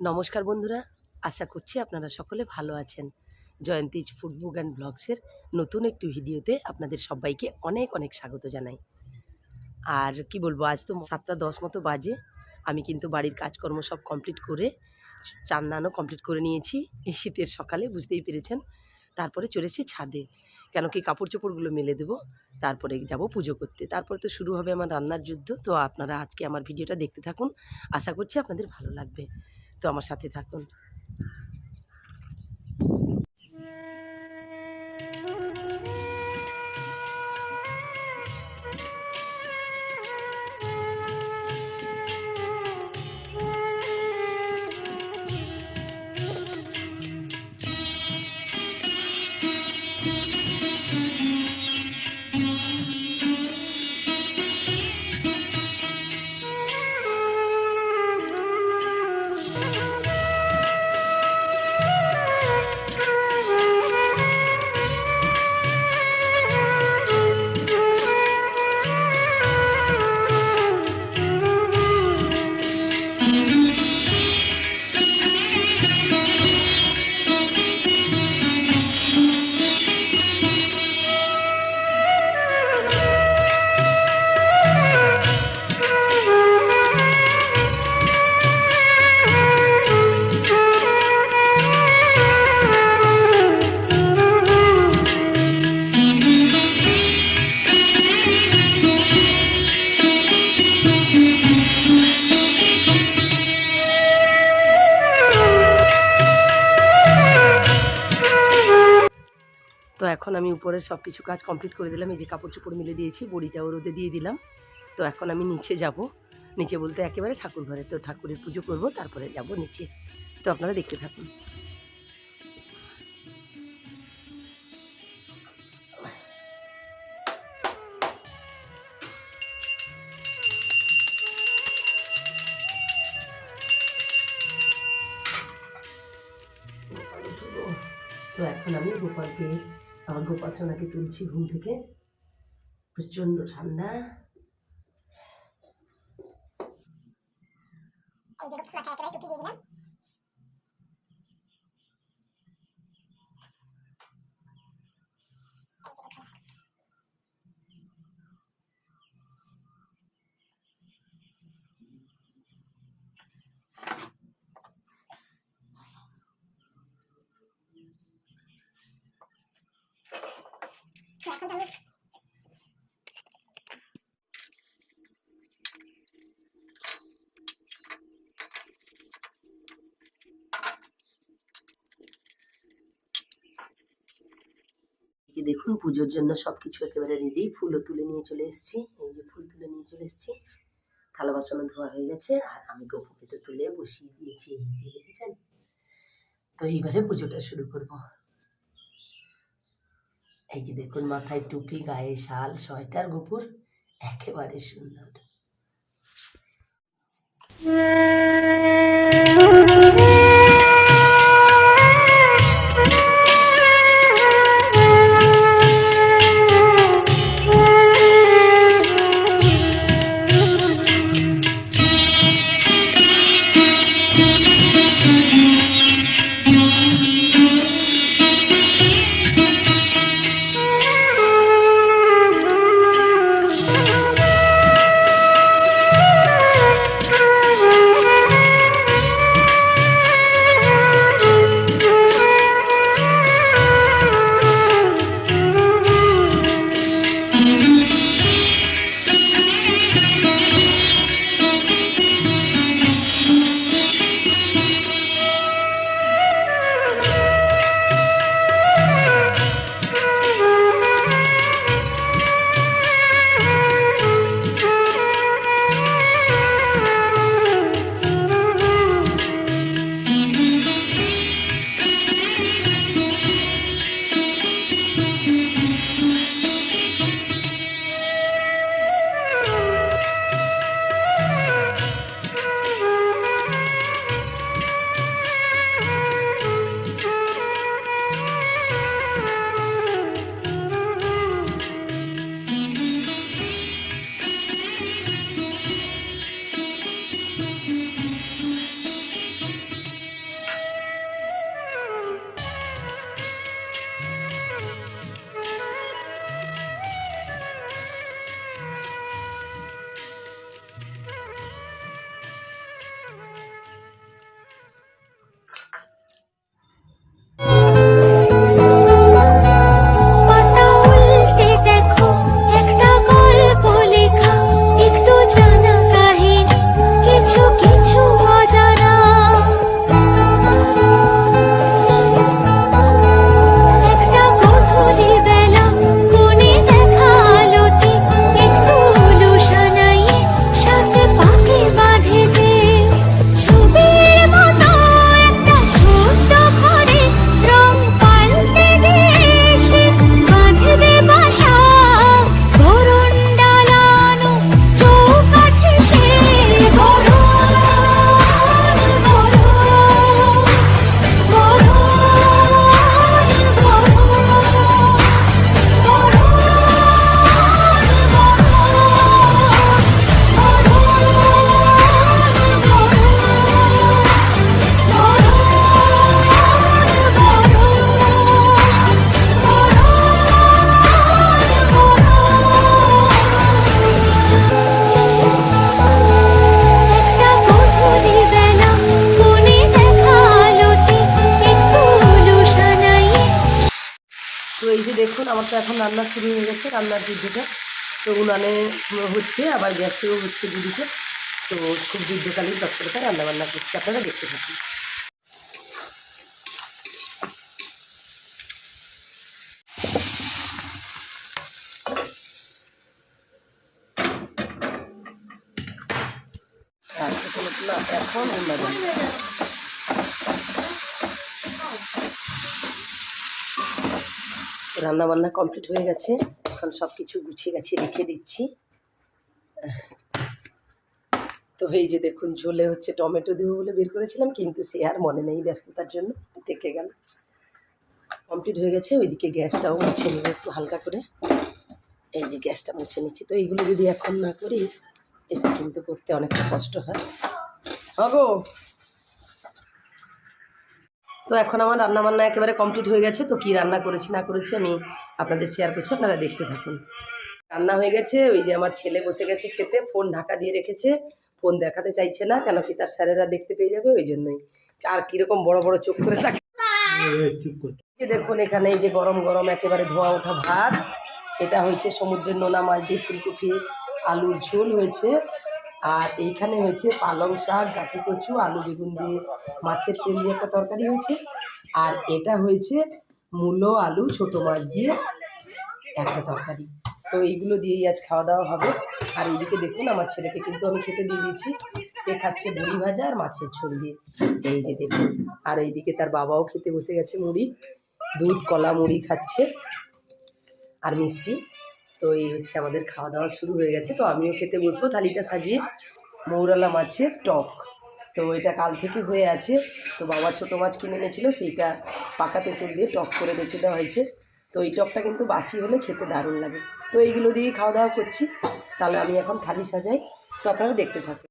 নমস্কার বন্ধুরা, আশা করছি আপনারা সকলে ভালো আছেন। জয়ন্তীজ ফুড বুক অ্যান্ড ব্লগসের নতুন একটি ভিডিওতে আপনাদের সবাইকে অনেক অনেক স্বাগত জানাই। আর কি বলব, আজ তো সাতটা দশ মতো বাজে। আমি কিন্তু বাড়ির কাজকর্ম সব কমপ্লিট করে, চান্দানও কমপ্লিট করে নিয়েছি। এই শীতের সকালে, বুঝতেই পেরেছেন? তারপরে চলেছি ছাদে। কেন কি কাপড় চোপড়গুলো মেলে দেবো, তারপরে যাব পুজো করতে। তারপরে তো শুরু হবে আমার রান্নার যুদ্ধ, তো আপনারা আজকে আমার ভিডিওটা দেখতে থাকুন। আশা করছি আপনাদের ভালো লাগবে। তো আমার সাথে থাকুন। এখন আমি উপরের সব কিছু কাজ কমপ্লিট করে দিলাম। এই যে কাপড় চোপড় মিলে দিয়েছি, বড়িটাও রোদে দিয়ে দিলাম। তো এখন আমি নিচে যাব। নিচে বলতে একেবারে ঠাকুর ঘরে। তো ঠাকুরের পুজো করব, তারপরে যাব নিচে। তো আপনারা দেখতে থাকুন। আমার গোপাল সোনাকে তুলছি ঘুম থেকে। প্রচণ্ড ঠান্ডা। এই দেখুন, পুজোর জন্য সব কিছু একেবারে রেডি ফুলও তুলে নিয়ে চলে এসেছি। এই যে ফুল তুলে নিয়ে চলে এসেছি। থালা বাসনও ধোয়া হয়ে গেছে। আর আমি গোপুকে তো তুলে বসিয়ে দিয়েছি। এই যে দেখেছেন? তো এইবারে পুজোটা শুরু করব। এই যে দেখুন মাথায় টুপি গায়ে শাল সোয়েটার গুপুর একেবারে সুন্দর। আমার তো এখন রান্না শুরু হয়ে গেছে, রান্নার যুদ্ধটা তো উনানে হচ্ছে, আবার গ্যাসেও হচ্ছে দুদিকে তো খুব যুদ্ধকালীন তৎপরতা রান্নাবান্না করছি, আপনারা দেখতে থাকুন আর এখন না এখন উন্নয়ন রান্না বান্না কমপ্লিট হয়ে গেছে। এখন সব কিছু গুছিয়ে গাছিয়ে রেখে দিচ্ছি। তো এই যে দেখুন, ঝোলে হচ্ছে টমেটো দেবো বলে বের করেছিলাম, কিন্তু সে আর মনে নেই ব্যস্ততার জন্য, থেকে গেল। কমপ্লিট হয়ে গেছে, ওইদিকে গ্যাসটাও মুছে নেব একটু হালকা করে। এই যে গ্যাসটা মুছে নিচ্ছি। তো এইগুলো যদি এখন না করি, এসে কিন্তু করতে অনেকটা কষ্ট হয়। হগো! তো এখন আমার রান্না বান্না একেবারে কমপ্লিট হয়ে গেছে। তো কি রান্না করেছি, না করেছি আমি আপনাদের শেয়ার করছি, আপনারা দেখতে থাকুন। রান্না হয়ে গেছে, ওই যে আমার ছেলে বসে গেছে খেতে, ফোন ঢাকা দিয়ে রেখেছে। ফোন দেখাতে চাইছে না, কেন কি তার স্যারেরা দেখতে পেয়ে যাবে, ওই জন্যই। আর কীরকম বড় বড় চোখ করে থাকে দেখুন এখানে, এই যে গরম গরম একেবারে ধোয়া ওঠা ভাত। এটা হয়েছে সমুদ্রের নোনা মাছ দিয়ে ফুলকপি, আলুর ঝোল হয়েছে। আর এইখানে হয়েছে পালং শাক, গাটি কচু, আলু বেগুন দিয়ে মাছের তেল দিয়ে একটা তরকারি হয়েছে। আর এটা হয়েছে মূলো, আলু, ছোট মাছ দিয়ে একটা তরকারি। তো এইগুলো দিয়েই আজ খাওয়া দাওয়া হবে। আর এইদিকে দেখুন, আমার ছেলেকে কিন্তু আমি খেতে দিয়ে দিয়েছি। সে খাচ্ছে মুড়ি ভাজা আর মাছের ঝোল দিয়ে। এই যে দেখুন, আর এইদিকে তার বাবাও খেতে বসে গেছে মুড়ি। দুধ, কলা, মুড়ি খাচ্ছে। আর মিষ্টি। তো এই হচ্ছে আমাদের খাওয়া দাওয়া শুরু হয়ে গেছে। তো আমিও খেতে বসবো। থালিটা সাজিয়ে মৌরালা মাছের টক। তো এটা কাল থেকে হয়ে আছে। তো বাবা ছোটো মাছ কিনে এনেছিল, সেইটা পাকা তেঁতুল দিয়ে টক করে রেখে দেওয়া হয়েছে। তো এই টকটা কিন্তু বাসি হলে খেতে দারুণ লাগে। তো এইগুলো দিয়েই খাওয়া দাওয়া করছি। তাহলে আমি এখন থালি সাজাই। তো আপনারা দেখতে থাকুন।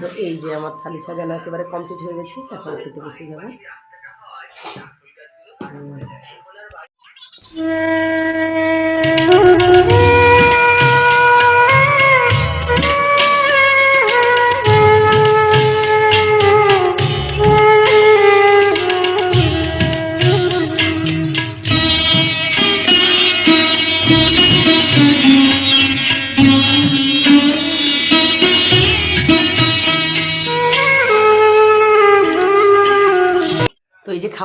তো এই যে আমার থালি সাজানো একেবারে কমপ্লিট হয়ে গেছে, এখন খেতে বসে যাব হুম।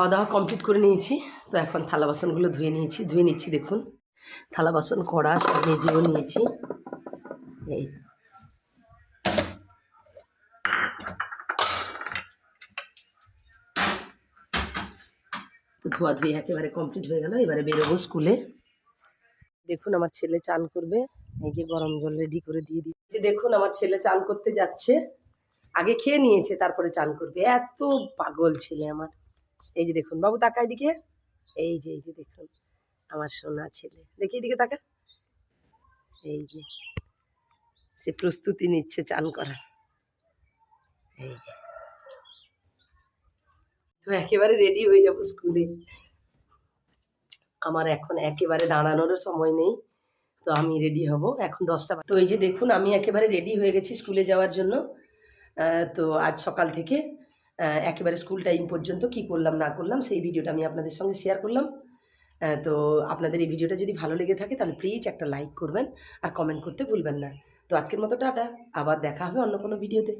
খাওয়া দাওয়া কমপ্লিট করে নিয়েছি। তো এখন থালা বাসনগুলো ধুয়ে নিয়েছি। ধুয়ে নিচ্ছি, দেখুন। থালা বাসন, কড়া, সব মেজেও নিয়েছি। এই। তো ধোয়াধুয়ি একেবারে কমপ্লিট হয়ে গেল। এবারে বেরোবো স্কুলে। দেখুন, আমার ছেলে চান করবে। এই যে গরম জল রেডি করে দিয়ে যে দেখুন, আমার ছেলে চান করতে যাচ্ছে। আগে খেয়ে নিয়েছে, তারপরে চান করবে। এত পাগল ছেলে আমার। এই যে দেখুন, বাবু তাকায় দিকে এই যে এই যে দেখুন, আমার সোনা ছেলে। দেখি এদিকে তাকা এই যে, সে প্রস্তুতি নিচ্ছে চান করার। এই যে। তো একেবারে রেডি হয়ে যাব স্কুলে আমার এখন একেবারে দাঁড়ানোরও সময় নেই, তো আমি রেডি হব এখন দশটা তো এই যে দেখুন, আমি একেবারে রেডি হয়ে গেছি স্কুলে যাওয়ার জন্য। তো আজ সকাল থেকে একেবারে স্কুল টাইম পর্যন্ত কি করলাম, না করলাম, সেই ভিডিওটা আমি আপনাদের সঙ্গে শেয়ার করলাম। তো আপনাদের এই ভিডিওটা যদি ভালো লেগে থাকে, তাহলে প্লিজ একটা লাইক করবেন আর কমেন্ট করতে ভুলবেন না। তো আজকের মতো টাটা, আবার দেখা হবে অন্য কোনো ভিডিওতে